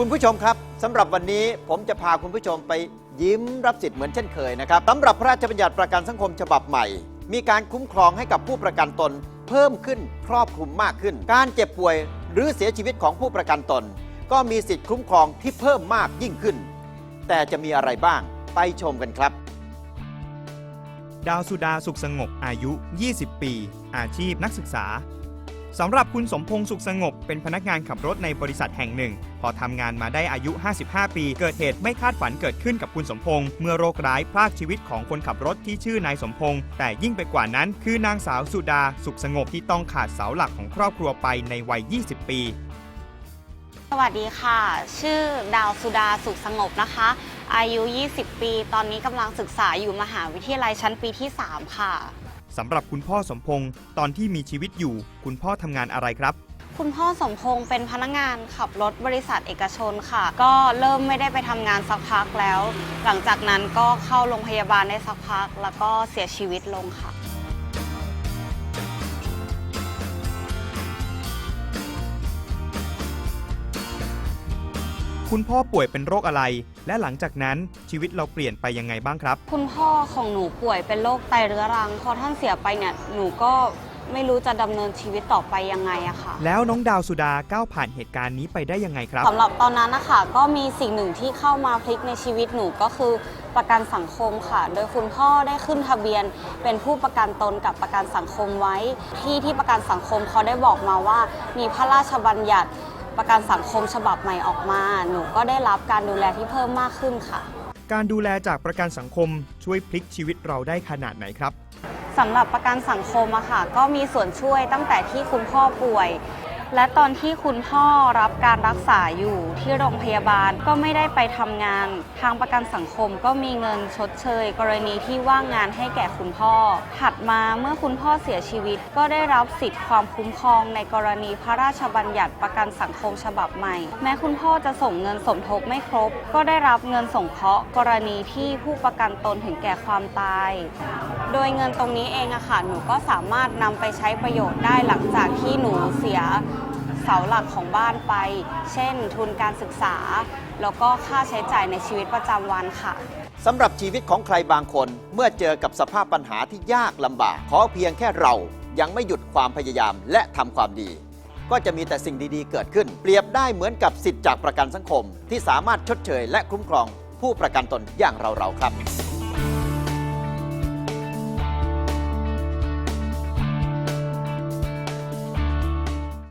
คุณผู้ชมครับสำหรับวันนี้ผมจะพาคุณผู้ชมไปยิ้มรับสิทธิ์เหมือนเช่นเคยนะครับสำหรับพระราชบัญญัติประกันสังคมฉบับใหม่ มีการคุ้มครองให้กับผู้ประกันตน เพิ่มขึ้นครอบคลุมมากขึ้น การเจ็บป่วย หรือเสียชีวิตของผู้ประกันตน ก็มีสิทธิ์คุ้มครองที่เพิ่มมากยิ่งขึ้น แต่จะมีอะไรบ้างไปชมกันครับ ดาวสุดาสุขสงบอายุ 20 ปี อาชีพนักศึกษา สำหรับคุณสมพงษ์สุขสงบ เป็นพนักงานขับรถในบริษัทแห่งหนึ่ง พอทำงานมาได้อายุ 55 ปี เกิดเหตุไม่คาดฝันเกิดขึ้นกับคุณสมพงษ์เมื่อโรคร้ายพรากชีวิตของคนขับรถที่ชื่อนายสมพงษ์แต่ยิ่งไปกว่านั้น คือนางสาวสุดาสุขสงบที่ต้องขาดเสาหลักของครอบครัวไปในวัย 20 ปีสวัสดีค่ะ ชื่อดาวสุดาสุขสงบนะคะ อายุ 20 ปี ตอนนี้กำลังศึกษาอยู่มหาวิทยาลัยชั้นปีที่ 3 ค่ะ สำหรับคุณพ่อสมพงศ์ตอนที่มีชีวิตอยู่ คุณพ่อทำงานอะไรครับ คุณพ่อสมพงศ์เป็นพนักงานขับรถบริษัทเอกชนค่ะ ก็เริ่มไม่ได้ไปทำงานสักพักแล้ว หลังจากนั้นก็เข้าโรงพยาบาลได้สักพัก แล้วก็เสียชีวิตลงค่ะ คุณพ่อป่วยเป็นโรคอะไร และหลังจากนั้นชีวิตเราเปลี่ยนไปยังไงบ้างครับ คุณพ่อของหนูป่วยเป็นโรคไตเรื้อรัง พอท่านเสียไปเนี่ยหนูก็ไม่รู้จะดำเนินชีวิตต่อไปยังไงอะค่ะ แล้วน้องดาวสุดาก้าวผ่านเหตุการณ์นี้ไปได้ยังไงครับ สำหรับตอนนั้นนะคะก็มีสิ่งหนึ่งที่เข้ามาพลิกในชีวิตหนูก็คือประกันสังคมค่ะ โดยคุณพ่อได้ขึ้นทะเบียน เป็นผู้ประกันตนกับประกันสังคมไว้ ที่ที่ประกันสังคมเขาได้บอกมาว่า มีพระราชบัญญัติ ประกันสังคมฉบับใหม่ออกมา หนูก็ได้รับการดูแลที่เพิ่มมากขึ้นค่ะ การดูแลจากประกันสังคมช่วยพลิกชีวิตเราได้ขนาดไหนครับสำหรับประกันสังคมอะค่ะ ก็มีส่วนช่วยตั้งแต่ที่คุณพ่อป่วย และตอนที่คุณพ่อรับการรักษาอยู่ที่โรงพยาบาลก็ไม่ได้ไปทำงาน ทางประกันสังคมก็มีเงินชดเชย กรณีที่ว่างงานให้แก่คุณพ่อ ถัดมาเมื่อคุณพ่อเสียชีวิต ก็ได้รับสิทธิ์ความคุ้มครองในกรณีพระราชบัญญัติประกันสังคมฉบับใหม่ แม้คุณพ่อจะส่งเงินสมทบไม่ครบ ก็ได้รับเงินสงเคราะห์ กรณีที่ผู้ประกันตนถึงแก่ความตาย โดยเงินตรงนี้เองอะค่ะหนูก็สามารถนำไปใช้ประโยชน์ได้หลังจากที่หนูเสีย เสาหลักของบ้านไป เช่น ทุนการศึกษา แล้วก็ค่าใช้จ่ายในชีวิตประจำวันค่ะสำหรับชีวิตของใครบางคนเมื่อเจอกับสภาพปัญหาที่ยากลำบาก ขอเพียงแค่เรายังไม่หยุดความพยายามและทำความดี ก็จะมีแต่สิ่งดีๆ เกิดขึ้น เปรียบได้เหมือนกับสิทธิ์จากประกันสังคม ที่สามารถชดเชยและคุ้มครองผู้ประกันตนอย่างเราๆครับ